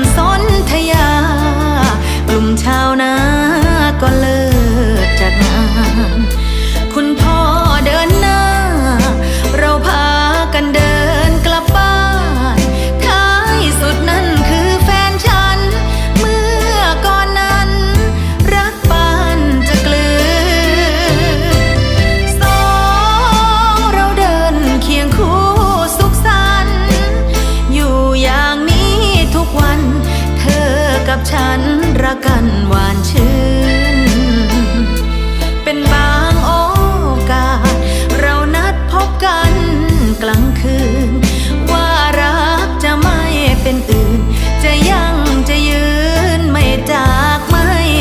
ำสนทยากลุ่มชาวนาก็เลย ฉันรักกันหวานชื่น